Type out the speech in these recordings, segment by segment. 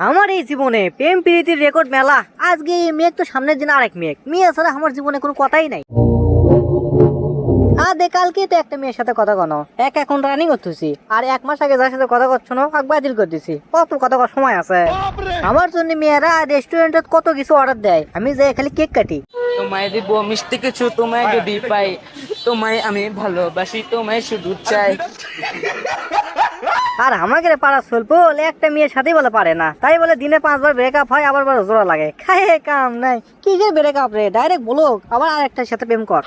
আমার এই জীবনে প্রেম প্রীতির রেকর্ড মেলা। আজকে এই মেঘ তো সামনের দিন আরেক মেঘ। মেয়ে ছাড়া আমার জীবনে কোনো কথাই নাই। আদে, কালকে তো একটা মেয়ের সাথে কথা কনো। এক এখন রানিং করতেছি। আর এক মাস আগে যার সাথে কথা করছ না বাতিল করতেছি কত কথা কর সময় আছে। আমার জন্য মেয়েরা রেস্টুরেন্টে কত কিছু অর্ডার দেয়। আমি যাই খালি কেক কাটি। তোমায় দিব মিষ্টি কিছু, তোমায় যদি পাই, তোমায় আমি ভালোবাসি, তোমায় শুধু চাই। আর আমাকে রে পাড়া স্বল্প হলে একটা মেয়ের সাথেই বলে পারে না। তাই বলে দিনে পাঁচবার ব্রেকআপ হয়, আবার বার জোড়া লাগে। খায় কাম নাই। কি যে ব্রেকআপ রে? ডাইরেক্ট বলো আবার আরেকটার সাথে প্রেম কর।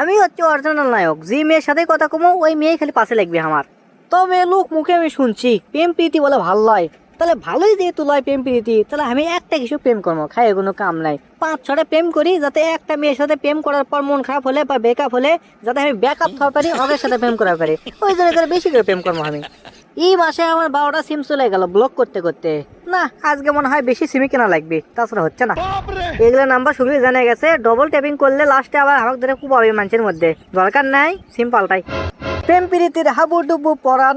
আমি হচ্ছে অরিজিনাল নায়ক, যে মেয়ের সাথে কথা কমো, ওই মেয়ে খালি পাশে লাগবে আমার। তবে লোক মুখে আমি শুনছি, প্রেম প্রীতি বলে ভালো লয়। তাহলে ভালোই যেহেতু লয় প্রেম প্রীতি, তাহলে আমি একটা কিছু প্রেম করব খাই কোনো কাম নাই। পাঁচ, ছটা প্রেম করি, যাতে একটা মেয়ের সাথে প্রেম করার পর মন খারাপ হলে বা ব্রেকআপ হলে, যাতে আমি ব্যাকআপ খাওয়া পারি, ওদের সাথে প্রেম করা পারি। ওই জন্য করে বেশি করে প্রেম করব আমি। এই মাসে আমার বারোটা সিম চলে গেল ব্লক করতে করতে। না, আজকে মনে হয় বেশি সিমই কেনা লাগবে, তাছাড়া হচ্ছে না। এগুলো নাম্বার সবই জানা গেছে ডবল ট্যাপিং করলে লাস্টে আবার আমাকে ধরে খুব হবে মানুষের মধ্যে। দরকার নাই সিম পাল্টাই। হাবু ডুবু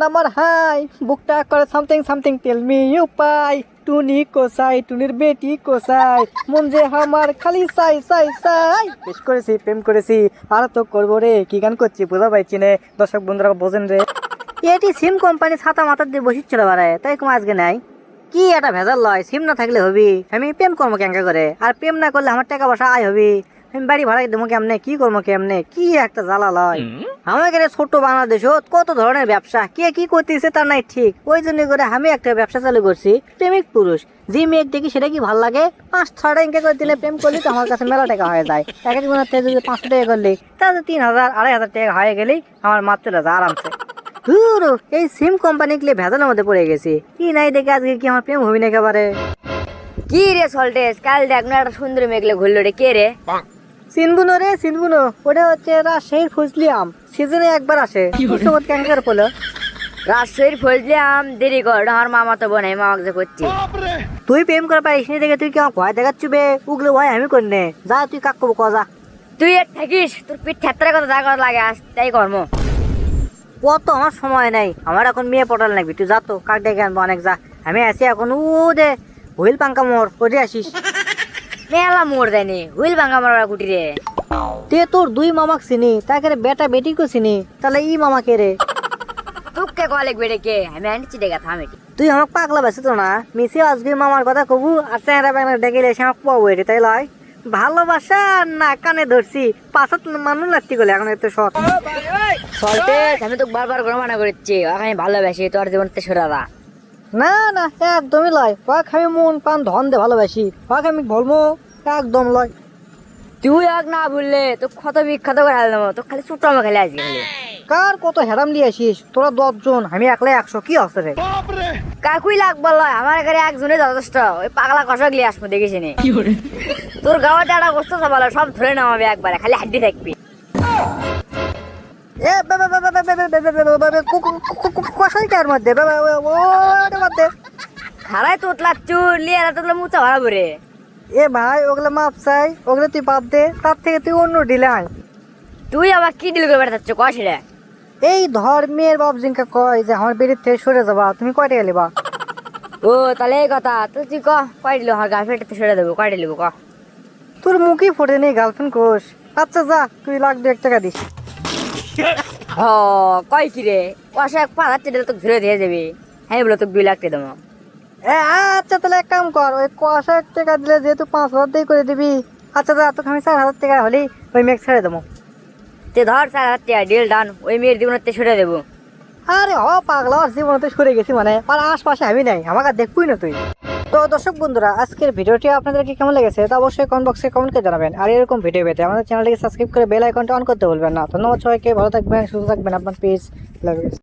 আমার হাই বুকটা করে something something tell me you পাই। টুনি কোসাই, টুনির বেটি কোসাই, মন যে আমার খালি সাই সাই সাই। বেশ করেছি, প্রেম করেছি, আর তো করব রে, কি গান করছি, বোঝা পাইছি নে। দর্শক বন্ধুরা, বোঝেন রে। এটি সিম কোম্পানি ছাতা মাথার দিয়ে বসিচ্ছিল বারে তাই কম আজকে নাই। কি এটা ভেজাল লয় সিম না থাকলে হবি। আমি প্রেম করব কেঙ্কা করে আর প্রেম না করলে আমার টাকা পয়সা আয় হবি। আমি বাড়ি ভাড়া দেবো কেমনে কি করব কেমনে কি একটা জ্বালা লয়। আমাদের ছোট্ট বাংলাদেশত কত ধরনের ব্যবসা কে কি করতেছে তার নাই ঠিক। ওই জন্য করে আমি একটা ব্যবসা চালু করছি প্রেমিক পুরুষ। যে মেয়ে দেখি সেটা কি ভালো লাগে? পাঁচ ছটা ইনকে করে দিলে প্রেম করলে তো আমার কাছে মেলা টাকা হয়ে যায়। এক এক জনের থেকে যদি পাঁচশো টাকা করলে তাহলে তিন হাজার আড়াই হাজার টাকা হয়ে গেলেই আমার মাত্র আরামসে। ধুর, এই সিম কোম্পানি গুলি ভেজালের মধ্যে পড়ে গেছি। কি নাই দেখে আজকে কি আমার প্রেম হবি না একেবারে? কি রে সল্টেস কাল দেখ না একটা সুন্দর মেঘলে ঘুরলো রে কে রে? সিনবুনো রে সিনবুনো ওটা হচ্ছে রাজশাহীর ফজলি আম। সিজনে একবার আসে। ক্যাঙ্কার পড়ল রাজশাহীর ফজলি আম দেরি কর আমার মামা তো বোন আমি মামাকে যে করছি। তুই প্রেম করে পারিস নি দেখে তুই কি আমার ভয় দেখাচ্ছু বে? উগলে ভয় আমি করি নে। যা তুই কাক করব কজা তুই এর থাকিস তোর পিঠ ঠেত্তার কথা যা করা লাগে আজ তাই কর্ম। কত আমার সময় নাই। আমার এখন মেয়ে পটাল লাগবি। তুই যা তো, কাক ডেকে আনব, অনেক যা। আমি আসি এখন, ও দে, হুইল পাঙ্কা মোর ওটে আসিস। মেলা মোড় দেয়নি হুইল ভাঙা মারা কুটি রে। তে তোর দুই মামাক চিনি, তাকে রে বেটা বেটিকে চিনি, তাহলে ই মামা কে রে? তোকে কলে বেড়ে কে? আমি আনছি ডেকে থামে তুই আমাকে পাগলা বেসে তো না মিশে আসবি মামার কথা কবু, আর চেহারা ব্যাংরা ডেকে এসে আমাকে পাবো এটি, তাই লয়। ভালোবাসা না কানে ধরছি। পাশাত মানুষ লাগতি গেলে এখন এত সৎ সল্টেস আমি তো বারবার করে মানা করছি। ওকে আমি ভালোবাসি তোর জীবন তে সরাদা না না একদমই লয়। ওয়াক আমি মন পান ধন দে ভালোবাসি। ওয়াক আমি বলব একদম লয়। তুই এক না ভুললে তো কত বিখ্যাত করে হাল দেবো। তো খালি ছোট আমার খেলে খালি। কার কত হেরাম দিয়ে আসিস? তোরা দশজন আমি একলাই একশো কি আছে রে? কাকুই লাগবার লয় আমার এখানে একজনে যথেষ্ট। ওই পাগলা কষক লিয়ে আসব দেখিস নি। তোর গাওয়া যারা বসতে সবাল সব ধরে নামাবে একবারে খালি হাড্ডি থাকবি মধ্যে আর এ ভাই ওগুলো মাপ চাই ওগুলো তুই বাপ দে তার থেকে তুই অন্য তুই আবার কি এই ধর্মের বাপ জিনকে কয় যে আমার বেড়ির সরে যাবা তুমি কয়টা গেলে বা ও তাহলে এই কথা তুই কয় ডিল আমার গার্লফ্রেন্ডের সরে দেবো কয়টা লিব ক তোর মুখই ফোটে নেই গার্লফ্রেন্ড কোষ। আচ্ছা যা তুই লাখ দু এক টাকা দিস। হ কয় কি রে? কষা এক পাঁচ হাজার টাকা তো ধরে দিয়ে যাবি। হ্যাঁ বলো তো দুই লাখ টাকা দেবো। এ আচ্ছা তাহলে এক কাম কর ওই কষ এক টাকা দিলে যেহেতু পাঁচ হাজার দিয়ে করে দিবি আচ্ছা যা তোকে আমি চার হাজার টাকা হলেই ওই মেঘ ছেড়ে দেবো। তে ধর চার হাজার টাকা ডিল ডান ওই মেয়ের জীবনের তে সরে দেবো। আরে হ পাগলা আর জীবনে তো সরে গেছি মানে আর আশপাশে আমি নাই আমাকে দেখবই না তুই। তো দর্শক বন্ধুরা, আজকের ভিডিওটি আপনাদেরকে কেমন লেগেছে তা অবশ্যই কমেন্ট বক্সে কমেন্ট করে জানাবেন। আর এরকম ভিডিও পেতে আমাদের চ্যানেলটিকে সাবস্ক্রাইব করে বেল আইকনটা অন করতে ভুলবেন না। ধন্যবাদ সবাইকে, ভালো থাকবেন, সুস্থ থাকবেন। আপনার পেজ